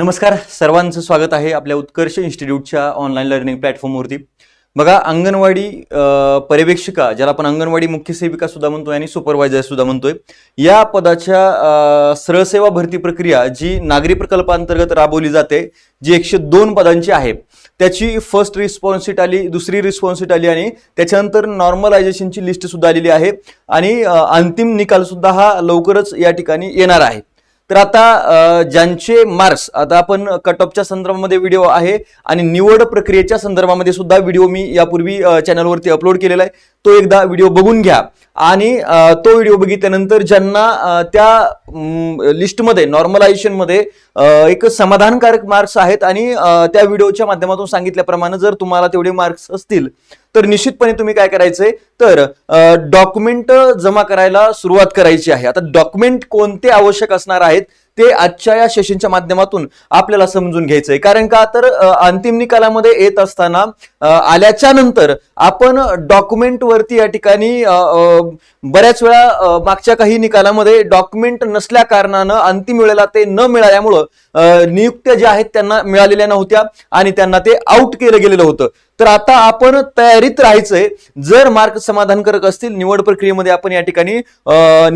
नमस्कार सर्वांचं स्वागत आहे आपल्या उत्कर्ष इन्स्टिट्यूटच्या ऑनलाईन लर्निंग प्लॅटफॉर्मवरती बघा अंगणवाडी पर्यवेक्षिका ज्याला आपण अंगणवाडी मुख्य सेविका सुद्धा म्हणतोय आणि सुपरवायझर सुद्धा म्हणतोय या पदाच्या अ, भरती प्रक्रिया जी नागरी प्रकल्पांतर्गत राबवली जाते जी एकशे दोन पदांची आहे. त्याची फर्स्ट रिस्पॉन्सिट आली दुसरी रिस्पॉन्सिट आली आणि त्याच्यानंतर नॉर्मलायझेशनची लिस्ट सुद्धा आलेली आहे. आणि अंतिम निकाल सुद्धा हा लवकरच या ठिकाणी येणार आहे. तर आता ज्यांचे मार्क्स आता आपण कट ऑफच्या संदर्भामध्ये व्हिडिओ आहे आणि निवड प्रक्रियेच्या संदर्भामध्ये सुद्धा व्हिडिओ मी यापूर्वी चॅनलवरती अपलोड केलेला आहे. तो एकदा व्हिडिओ बघून घ्या. आणि तो व्हिडिओ बघितल्यानंतर ज्यांना त्या लिस्टमध्ये नॉर्मलायझेशनमध्ये एक समाधानकारक मार्क्स आहेत आणि त्या व्हिडिओच्या माध्यमातून सांगितल्याप्रमाणे जर तुम्हाला तेवढे मार्क्स असतील तर निश्चितपणे तुम्ही काय करायचंय तर डॉक्युमेंट जमा करायला सुरुवात करायची आहे. आता डॉक्युमेंट कोणते आवश्यक असणार आहेत? ते आजच्या या सेशनच्या माध्यमातून आपल्याला समजून घ्यायचंय. कारण का तर अंतिम निकालामध्ये येत असताना आल्याच्यानंतर आपण डॉक्युमेंट वरती या ठिकाणी बऱ्याच वेळा मागच्या काही निकालामध्ये डॉक्युमेंट नसल्या कारणानं अंतिम वेळेला ते न मिळाल्यामुळं नियुक्त्या ज्या आहेत त्यांना मिळालेल्या नव्हत्या आणि त्यांना ते आउट केलं गेलेलं होतं. तर आता आपण तयारीत राहायचंय. जर मार्क समाधानकारक असतील निवड प्रक्रियेमध्ये आपण या ठिकाणी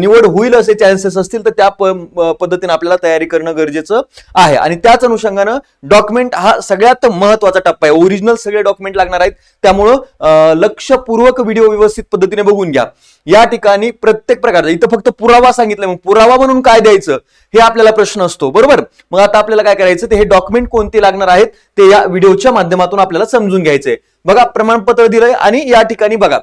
निवड होईल असे चान्सेस असतील तर त्या प- पद्धतीने आपल्याला तयारी करणं गरजेचं आहे. आणि त्याच अनुषंगानं डॉक्युमेंट हा सगळ्यात महत्त्वाचा टप्पा आहे. ओरिजिनल सगळे डॉक्युमेंट लागणार आहेत. त्यामुळं लक्षपूर्वक व्हिडिओ व्यवस्थित पद्धतीने बघून घ्या. या ठिकाणी प्रत्येक प्रकारचा इथं फक्त पुरावा सांगितलं मग पुरावा म्हणून काय द्यायचं? हे आपल्याला प्रश्न असतो. बरोबर? मग आता आपल्याला काय करायचं? ते हे डॉक्युमेंट कोणते लागणार आहेत? ते या व्हिडिओच्या माध्यमातून आपल्याला समजून दिलंय बघा प्रमाणपत्र दिलंय आणि या ठिकाणी बघा.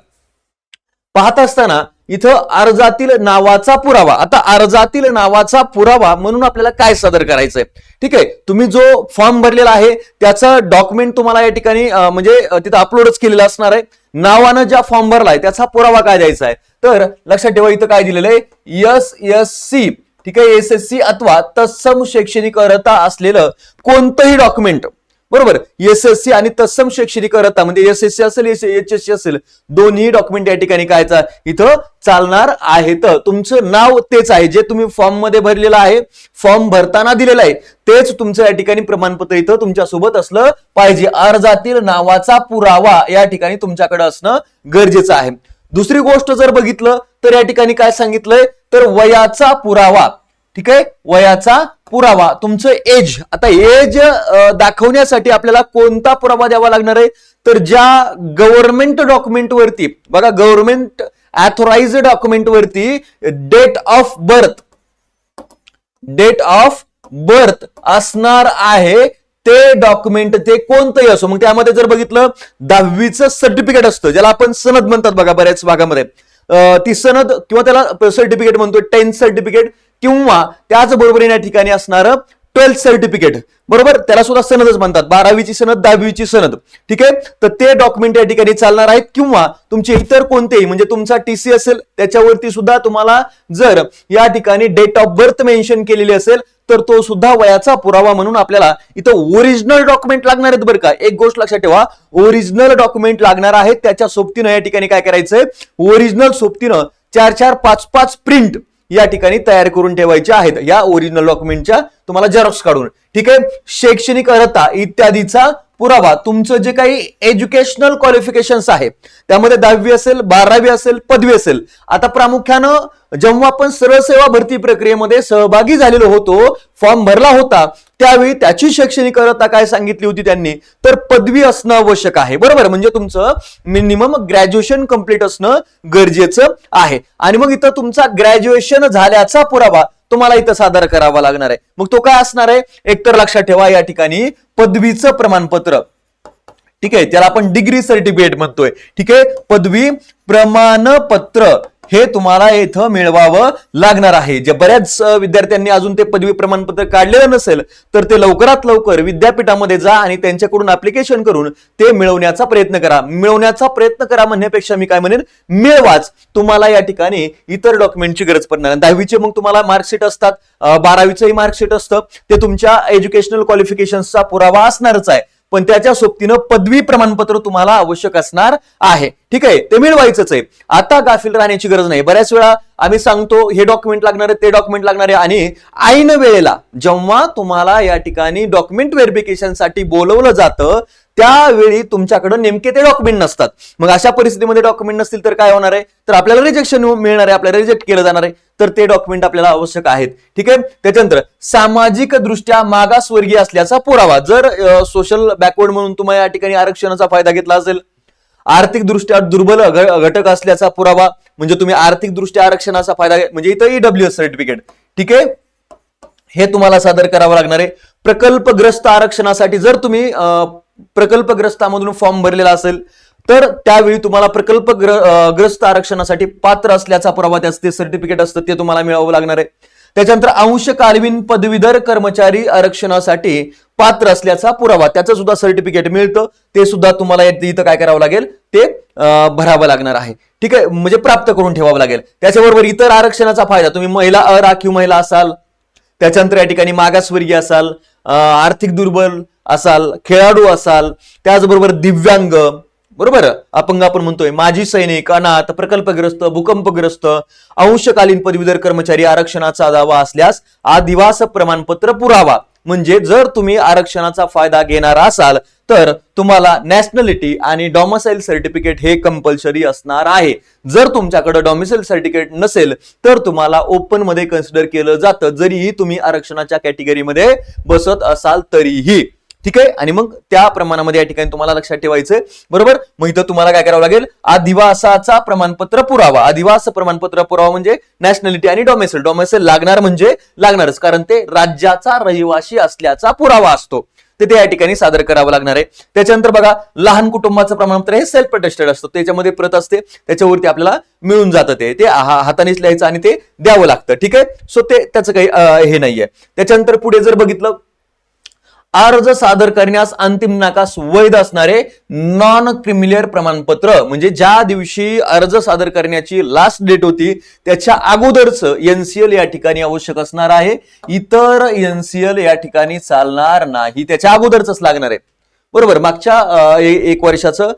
पाहत असताना इथं अर्जातील नावाचा पुरावा. आता अर्जातील नावाचा पुरावा म्हणून आपल्याला काय सादर करायचंय? ठीक आहे तुम्ही जो फॉर्म भरलेला आहे त्याचा डॉक्युमेंट तुम्हाला या ठिकाणी म्हणजे तिथं अपलोडच केलेलं असणार आहे. नावानं ज्या फॉर्म भरलाय त्याचा पुरावा काय द्यायचा आहे? तर लक्षात ठेवा इथं काय दिलेलं आहे? एस एस सी ठीक आहे एस एस सी अथवा तत्सम शैक्षणिक अर्हता असलेलं कोणतंही डॉक्युमेंट बरोबर. एस एस सी आणि तत्सम शैक्षणिक अर्हता म्हणजे एस एस सी असेल एच एस सी असेल दोन्ही डॉक्युमेंट या ठिकाणी कायचा इथं चालणार आहेत. तुमचं नाव तेच आहे जे तुम्ही फॉर्ममध्ये भरलेलं आहे. फॉर्म भरताना दिलेलं आहे. तेच तुमचं या ठिकाणी प्रमाणपत्र इथं तुमच्यासोबत असलं पाहिजे. अर्जातील नावाचा पुरावा या ठिकाणी तुमच्याकडे असणं गरजेचं आहे. दुसरी गोष्ट जर बघितलं तर या ठिकाणी काय सांगितलंय? तर वयाचा पुरावा. ठीक आहे? वयाचा पुरावा तुमचं एज आता एज दाखवण्यासाठी आपल्याला कोणता पुरावा द्यावा लागणार आहे? तर ज्या गव्हर्नमेंट डॉक्युमेंट वरती बघा गव्हर्नमेंट ऍथोराइज डॉक्युमेंट वरती date of birth date of birth असणार आहे ते डॉक्युमेंट ते कोणतंही असो. मग त्यामध्ये जर बघितलं दहावीचं सर्टिफिकेट असतं ज्याला आपण सनद म्हणतात बघा बऱ्याच भागामध्ये. ती सनद किंवा त्याला सर्टिफिकेट म्हणतोय टेन्थ सर्टिफिकेट किंवा त्याचबरोबर या ठिकाणी असणारं ट्वेल्थ सर्टिफिकेट. बरोबर? त्याला सुद्धा सनदच म्हणतात. बारावीची सनद दहावीची सनद. ठीक आहे? तर ते डॉक्युमेंट या ठिकाणी चालणार आहेत. किंवा तुमचे इतर कोणतेही म्हणजे तुमचा टीसी असेल त्याच्यावरती सुद्धा तुम्हाला जर या ठिकाणी डेट ऑफ बर्थ मेन्शन केलेली असेल तर तो सुद्धा वयाचा पुरावा म्हणून आपल्याला इथं ओरिजिनल डॉक्युमेंट लागणार आहेत बरं का. एक गोष्ट लक्षात ठेवा. ओरिजिनल डॉक्युमेंट लागणार आहेत त्याच्या सोबतीनं या ठिकाणी काय करायचंय? ओरिजिनल सोबतीनं चार चार पाच पाच प्रिंट या ठिकाणी तयार करून ठेवायच्या आहेत. या ओरिजिनल डॉक्युमेंटच्या तुम्हाला झेरॉक्स काढून. ठीक आहे? शैक्षणिक अर्हता इत्यादीचा पुरावा तुमचं जे काही एज्युकेशनल क्वालिफिकेशन्स आहे त्यामध्ये दहावी असेल बारावी असेल पदवी असेल आता प्रामुख्यानं जेव्हा आपण सरळ सेवा भरती प्रक्रियेमध्ये सहभागी झालेलो होतो फॉर्म भरला होता त्यावेळी त्याची शैक्षणिक करता काय सांगितली होती त्यांनी? तर पदवी असणं आवश्यक आहे. बरोबर? म्हणजे तुमचं मिनिमम ग्रॅज्युएशन कंप्लीट असणं गरजेचं आहे. आणि मग इथं तुमचा ग्रॅज्युएशन झाल्याचा पुरावा तुम्हाला इथं सादर करावा लागणार आहे. मग तो काय असणार आहे? एकतर लक्षात ठेवा या ठिकाणी पदवीचं प्रमाणपत्र. ठीक आहे? त्याला आपण डिग्री सर्टिफिकेट म्हणतोय. ठीक आहे? पदवी प्रमाणपत्र. हे तुम्हाला इथं मिळवावं लागणार आहे. जे बऱ्याच विद्यार्थ्यांनी अजून ते पदवी प्रमाणपत्र काढलेलं नसेल तर ते लवकरात लवकर विद्यापीठामध्ये जा आणि त्यांच्याकडून अप्लिकेशन करून ते मिळवण्याचा प्रयत्न करा. मिळवण्याचा प्रयत्न करा म्हणण्यापेक्षा मी काय म्हणेन मिळवाच. तुम्हाला या ठिकाणी इतर डॉक्युमेंटची गरज पडणार दहावीचे मग तुम्हाला मार्कशीट असतात बारावीचंही मार्कशीट असतं. ते तुमच्या एज्युकेशनल क्वालिफिकेशनचा पुरावा असणारच आहे. पण त्याच्या सोबतीनं पदवी प्रमाणपत्र तुम्हाला आवश्यक असणार आहे. ठीक आहे? ते मिळवायचंच आहे. आता गाफील राहण्याची गरज नाही. बऱ्याच वेळा आम्ही सांगतो हे डॉक्युमेंट लागणार आहे ते डॉक्युमेंट लागणार आहे. आणि ऐन वेळेला जेव्हा तुम्हाला या ठिकाणी डॉक्युमेंट व्हेरिफिकेशनसाठी बोलवलं जातं त्यावेळी तुमच्याकडे नेमके ते डॉक्युमेंट नसतात. मग अशा परिस्थितीमध्ये डॉक्युमेंट नसतील तर काय होणार आहे? तर आपल्याला रिजेक्शन मिळणार आहे आपल्याला रिजेक्ट केलं जाणार आहे. तर ते डॉक्युमेंट आपल्याला आवश्यक आहेत. ठीक आहे? त्याच्यानंतर सामाजिक दृष्ट्या मागासवर्गीय असल्याचा पुरावा. जर सोशल बॅकवर्ड म्हणून तुम्हाला या ठिकाणी आरक्षणाचा फायदा घेतला असेल आर्थिक दृष्ट्या दुर्बल घटक असल्याचा पुरावा म्हणजे तुम्ही आर्थिक दृष्ट्या आरक्षणाचा फायदा म्हणजे इथं ईडब्ल्यू एस सर्टिफिकेट ठीक आहे? हे तुम्हाला सादर करावं लागणार आहे. प्रकल्पग्रस्त आरक्षणासाठी जर तुम्ही प्रकल्पग्रस्तामधून फॉर्म भरलेला असेल तर त्यावेळी तुम्हाला प्रकल्प ग्रस्त आरक्षणासाठी पात्र असल्याचा पुरावा त्याचं सर्टिफिकेट असतं ते तुम्हाला मिळावं लागणार आहे. त्याच्यानंतर अंशकालीन पदवीधर कर्मचारी आरक्षणासाठी पात्र असल्याचा पुरावा त्याचं सुद्धा सर्टिफिकेट मिळतं ते सुद्धा तुम्हाला इथं काय करावं लागेल ते भरावं लागणार आहे. ठीक आहे? म्हणजे प्राप्त करून ठेवावं लागेल. त्याच्याबरोबर इतर आरक्षणाचा फायदा तुम्ही महिला अराखीव महिला असाल त्याच्यानंतर या ठिकाणी मागासवर्गीय असाल आर्थिक दुर्बल असाल खेळाडू असाल त्याचबरोबर दिव्यांग बरोबर? अपंग आपण म्हणतोय माजी सैनिक अनाथ प्रकल्पग्रस्त भूकंपग्रस्त अंशकालीन पदवीधर कर्मचारी आरक्षणाचा दावा असल्यास आदिवास प्रमाणपत्र पुरावा. म्हणजे जर तुम्ही आरक्षणाचा फायदा घेणार असाल तर तुम्हाला नॅशनॅलिटी आणि डॉमसाईल सर्टिफिकेट हे कंपल्सरी असणार आहे. जर तुमच्याकडे डॉमिसाईल सर्टिफिकेट नसेल तर तुम्हाला ओपनमध्ये कन्सिडर केलं जातं जरीही तुम्ही आरक्षणाच्या कॅटेगरीमध्ये बसत असाल तरीही. ठीक आहे? आणि मग त्या प्रमाणामध्ये या ठिकाणी तुम्हाला लक्षात ठेवायचंय. बरोबर? मग इथं तुम्हाला काय करावं लागेल? आदिवासाचा प्रमाणपत्र पुरावा. आदिवास प्रमाणपत्र पुरावा म्हणजे नॅशनॅलिटी आणि डॉमेसेल डॉमेसेल लागणार म्हणजे लागणारच कारण ते राज्याचा रहिवासी असल्याचा पुरावा असतो. ते ते या ठिकाणी सादर करावं लागणार आहे. त्याच्यानंतर बघा लहान कुटुंबाचं प्रमाणपत्र हे सेल्फ अटेस्टेड असतं. त्याच्यामध्ये प्रत असते. त्याच्यावरती आपल्याला मिळून जातं ते. ते हा- हातानेच लिहायचं आणि ते द्यावं लागतं. ठीक आहे? सो ते त्याचं काही हे नाहीये. त्याच्यानंतर पुढे जर बघितलं अर्ज सादर करण्यास अंतिम नाकास वैध असणारे नॉन क्रिमिलियर प्रमाणपत्र म्हणजे ज्या दिवशी अर्ज सादर करण्याची लास्ट डेट होती त्याच्या अगोदरच एनसीएल या ठिकाणी आवश्यक असणार आहे. इतर एनसीएल या ठिकाणी चालणार नाही. त्याच्या अगोदरच लागणार आहे. बरोबर. मागच्या एक वर्षाचं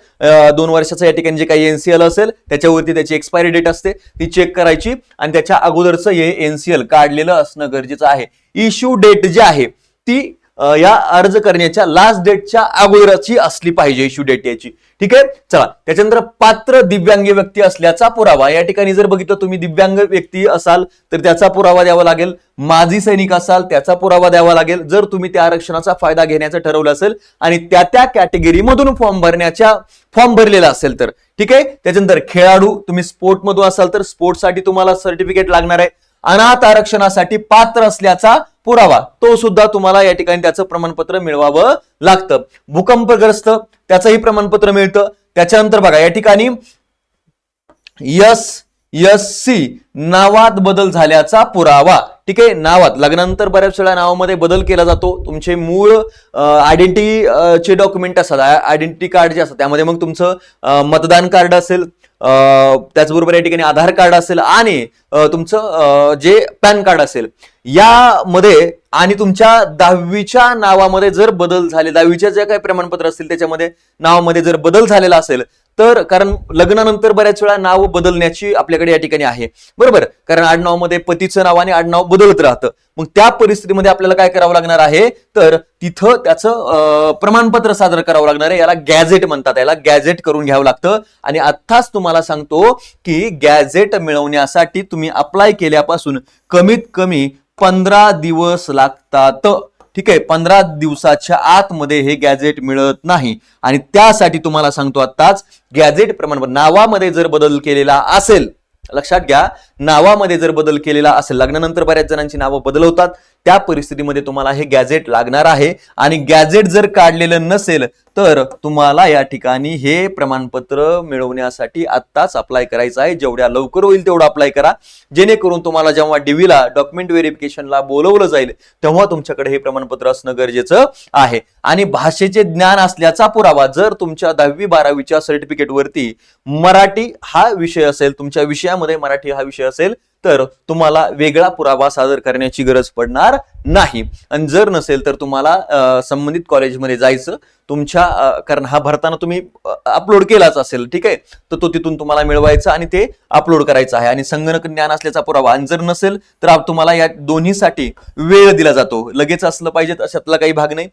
दोन वर्षाचं या ठिकाणी जे काही एनसीएल असेल त्याच्यावरती त्याची एक्सपायरी डेट असते. ती चेक करायची आणि त्याच्या अगोदरचं हे एनसीएल काढलेलं असणं गरजेचं आहे. इश्यू डेट जी आहे ती या अर्ज करण्याच्या लास्ट डेटच्या अगोदरची असली पाहिजे इश्यू डेट याची. ठीक आहे? चला. त्याच्यानंतर पात्र दिव्यांग व्यक्ती असल्याचा पुरावा. या ठिकाणी जर बघितलं तुम्ही दिव्यांग व्यक्ती असाल तर त्याचा पुरावा द्यावा लागेल. माजी सैनिक असाल त्याचा पुरावा द्यावा लागेल. जर तुम्ही त्या आरक्षणाचा फायदा घेण्याचं ठरवलं असेल आणि त्या त्या कॅटेगरीमधून फॉर्म भरण्याच्या फॉर्म भरलेला असेल तर. ठीक आहे? त्याच्यानंतर खेळाडू तुम्ही स्पोर्टमधून असाल तर स्पोर्टसाठी तुम्हाला सर्टिफिकेट लागणार आहे. अनाथ आरक्षणासाठी पात्र असल्याचा पुरावा. तो सुद्धा तुम्हाला या ठिकाणी त्याचं प्रमाणपत्र मिळवावं लागतं. भूकंपग्रस्त त्याचंही प्रमाणपत्र मिळतं. त्याच्यानंतर बघा या ठिकाणी यस यस सी नावात बदल झाल्याचा पुरावा. ठीक आहे? नावात. लग्नानंतर बऱ्याच वेळा नावामध्ये बदल केला जातो. तुमचे मूळ आयडेंटिटी चे डॉक्युमेंट असतात. आयडेंटिटी कार्ड जे असतात त्यामध्ये मग तुमचं मतदान कार्ड असेल त्याचबरोबर या ठिकाणी आधार कार्ड असेल आणि तुमचं जे पॅन कार्ड असेल. यामध्ये आणि तुमच्या दहावीच्या नावामध्ये जर बदल झाले दहावीच्या जे काही प्रमाणपत्र असतील त्याच्यामध्ये नावामध्ये जर बदल झालेला असेल तर कारण लग्नानंतर बऱ्याच वेळा नाव बदलण्याची आपल्याकडे या ठिकाणी आहे. बरोबर? कारण आडनावामध्ये पतीचं नाव आणि आडनाव बदलत राहतं. मग त्या परिस्थितीमध्ये आपल्याला काय करावं लागणार आहे? तर तिथं त्याचं प्रमाणपत्र सादर करावं लागणार आहे. याला गॅझेट म्हणतात. याला गॅझेट करून घ्यावं लागतं. आणि आत्ताच तुम्हाला सांगतो की गॅझेट मिळवण्यासाठी तुम्ही अप्लाय केल्यापासून कमीत कमी पंधरा दिवस लागतात. ठीक आहे पंधरा दिवसाच्या आतमध्ये हे गॅझेट मिळत नाही. आणि त्यासाठी तुम्हाला सांगतो आत्ताच गॅझेट प्रमाणपत्र नावामध्ये जर बदल केलेला असेल लक्षात घ्या नावामध्ये जर बदल केलेला असेल लग्नानंतर बऱ्याच जणांची नावं बदलवतात त्या परिस्थितीमध्ये तुम्हाला हे गॅझेट लागणार आहे. आणि गॅझेट जर काढलेलं नसेल तर तुम्हाला या ठिकाणी हे प्रमाणपत्र मिळवण्यासाठी आत्ताच अप्लाय करायचं आहे. जेवढ्या लवकर होईल तेवढं अप्लाय करा. जेणेकरून तुम्हाला जेव्हा डीव्हीला डॉक्युमेंट व्हेरिफिकेशनला बोलवलं जाईल तेव्हा तुमच्याकडे हे प्रमाणपत्र असणं गरजेचं आहे. आणि भाषेचे ज्ञान असल्याचा पुरावा जर तुमच्या दहावी बारावीच्या सर्टिफिकेट वरती मराठी हा विषय असेल तुमच्या विषयामध्ये मराठी हा विषय असेल तर तुम्हाला वेगळा पुरावा सादर करण्याची गरज पडणार नाही. आणि जर नसेल तर तुम्हाला संबंधित कॉलेजमध्ये जायचं तुमच्या कारण हा भरताना तुम्ही अपलोड केलाच असेल ठीक आहे? तर तो तिथून तुम्हाला मिळवायचा आणि ते अपलोड करायचं आहे. आणि संगणक ज्ञान असल्याचा पुरावा. आणि जर नसेल तर तुम्हाला या दोन्हीसाठी वेळ दिला जातो. लगेच असलं पाहिजे अशातला काही भाग नाही.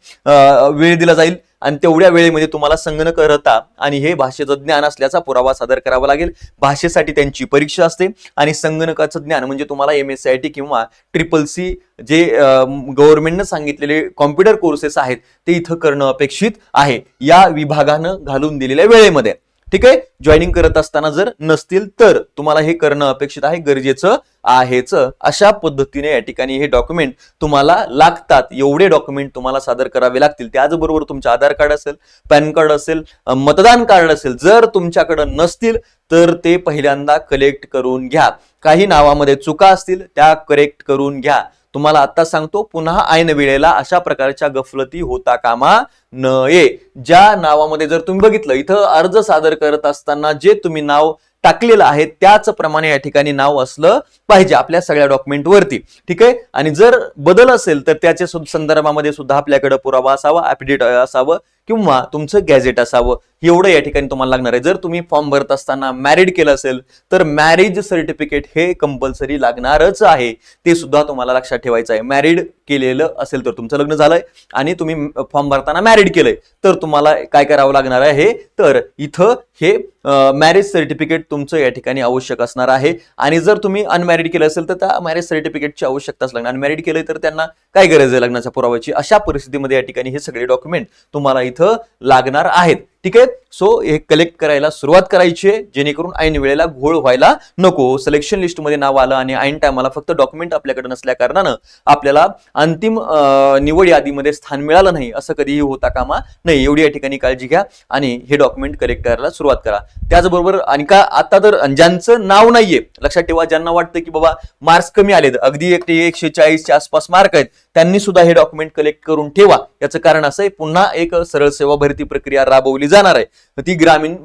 वेळ दिला जाईल. आणि तेवढ्या वेळेमध्ये तुम्हाला संगणक अर्हता आणि हे भाषेचं ज्ञान असल्याचा पुरावा सादर करावा लागेल. भाषेसाठी त्यांची परीक्षा असते आणि संगणकाचं ज्ञान म्हणजे तुम्हाला M S C I T किंवा ट्रिपल सी जे गव्हर्नमेंटनं सांगितलेले कॉम्प्युटर कोर्सेस आहेत ते इथं करणं अपेक्षित आहे. या विभागानं घालून दिलेल्या वेळेमध्ये. ठीक आहे? जॉईनिंग करत असताना जर नसतील तर तुम्हाला हे करणं अपेक्षित आहे गरजेचं आहेच. अशा पद्धतीने या ठिकाणी हे डॉक्युमेंट तुम्हाला लागतात. एवढे डॉक्युमेंट तुम्हाला सादर करावे लागतील. त्याचबरोबर तुमचं आधार कार्ड असेल पॅन कार्ड असेल मतदान कार्ड असेल जर तुमच्याकडे नसतील तर ते पहिल्यांदा कलेक्ट करून घ्या. काही नावामध्ये चुका असतील त्या करेक्ट करून घ्या. तुम्हाला आता सांगतो पुन्हा ऐन वेळेला अशा प्रकारच्या गफलती होता कामा नये. ज्या नावामध्ये जर तुम्ही बघितलं इथं अर्ज सादर करत असताना जे तुम्ही नाव टाकलेलं आहे त्याचप्रमाणे या ठिकाणी नाव असलं पाहिजे आपल्या सगळ्या डॉक्युमेंटवरती ठीक आहे? आणि जर बदल असेल तर त्याच्या संदर्भामध्ये सुद्धा आपल्याकडे पुरावा असावा ऍपिडेट असावं किंवा तुमचं गॅजेट असावं एवढं या ठिकाणी तुम्हाला लागणार आहे. जर तुम्ही फॉर्म भरत असताना मॅरिड केलं असेल तर मॅरेज सर्टिफिकेट हे कंपल्सरी लागणारच आहे. ते सुद्धा तुम्हाला लक्षात ठेवायचं आहे. मॅरिड केलेलं असेल तर तुमचं लग्न झालंय आणि तुम्ही फॉर्म भरताना मॅरिड केलंय तर तुम्हाला काय करावं लागणार आहे? तर इथं हे मॅरेज सर्टिफिकेट तुमचं या ठिकाणी आवश्यक असणार आहे. आणि जर तुम्ही अनमॅरिड केलं असेल तर त्या मॅरेज सर्टिफिकेटची आवश्यकताच लागणार. अनमॅरिड केलं तर त्यांना काय गरज आहे लग्नाच्या पुराव्याची? अशा परिस्थितीमध्ये या ठिकाणी हे सगळे डॉक्युमेंट तुम्हाला इथं लागणार आहेत. ठीक आहे? सो हे कलेक्ट करायला सुरुवात करायची आहे जेणेकरून ऐन वेळेला घोळ व्हायला नको. सिलेक्शन लिस्टमध्ये नाव आलं आणि ऐन टायमाला फक्त डॉक्युमेंट आपल्याकडे नसल्या कारणानं आपल्याला अंतिम निवड यादीमध्ये स्थान मिळालं नाही. असं कधीही होता कामा नाही एवढी या ठिकाणी काळजी घ्या आणि हे डॉक्युमेंट कलेक्ट करायला सुरुवात करा. त्याचबरोबर आणि का आता तर ज्यांचं नाव नाहीये लक्षात ठेवा ज्यांना वाटतं की बाबा मार्क्स कमी आलेत अगदी एक एकशे चाळीसच्या आसपास मार्क आहेत त्यांनी सुद्धा हे डॉक्युमेंट कलेक्ट करून ठेवा. याचं कारण असं आहे पुन्हा एक सरळ सेवा भरती प्रक्रिया राबवली जाणार आहे. ती ग्रामीण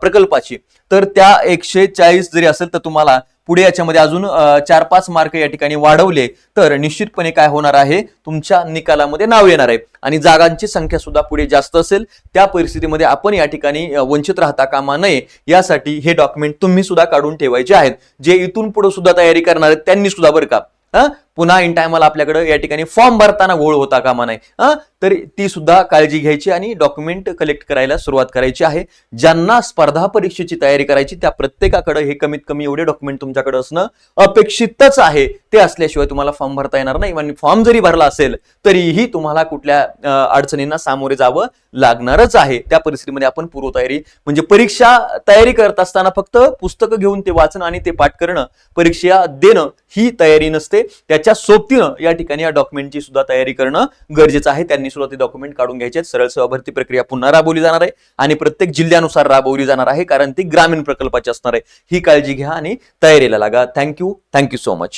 प्रकल्पाची. तर त्या एकशे चाळीस जरी असेल तर तुम्हाला पुढे याच्यामध्ये अजून चार पाच मार्क या ठिकाणी वाढवले तर निश्चितपणे काय होणार आहे? तुमच्या निकालामध्ये नाव येणार आहे. आणि जागांची संख्या सुद्धा पुढे जास्त असेल. त्या परिस्थितीमध्ये आपण या ठिकाणी वंचित राहता कामा नये. यासाठी हे डॉक्युमेंट तुम्ही सुद्धा काढून ठेवायचे आहेत. जे इथून पुढे सुद्धा तयारी करणार आहेत त्यांनी सुद्धा बरं का? पुन्हा इन टायमाला आपल्याकडे या ठिकाणी फॉर्म भरताना घोळ होता कामा नाही हां? तर ती सुद्धा काळजी घ्यायची आणि डॉक्युमेंट कलेक्ट करायला सुरुवात करायची आहे. ज्यांना स्पर्धा परीक्षेची तयारी करायची त्या प्रत्येकाकडे हे कमीत कमी एवढे डॉक्युमेंट तुमच्याकडे असणं अपेक्षितच आहे. ते असल्याशिवाय तुम्हाला फॉर्म भरता येणार नाही. आणि फॉर्म जरी भरला असेल तरीही तुम्हाला कुठल्या अडचणींना सामोरे जावं लागणारच आहे. त्या परिस्थितीमध्ये आपण पूर्वतयारी म्हणजे परीक्षा तयारी करत असताना फक्त पुस्तकं घेऊन ते वाचणं आणि ते पाठ करणं परीक्षा देणं ही तयारी नसते. त्याच्या सोबतीनं या ठिकाणी या डॉक्युमेंटची सुद्धा तयारी करणं गरजेचं आहे. त्यांनी सुद्धा ते डॉक्युमेंट काढून घ्यायचे सरळ सेवा भरती प्रक्रिया पुन्हा राबवली जाणार आहे आणि प्रत्येक जिल्ह्यानुसार राबवली जाणार आहे कारण ती ग्रामीण प्रकल्पाची असणार आहे. ही काळजी घ्या आणि तयारीला लागा. Thank you thank you so much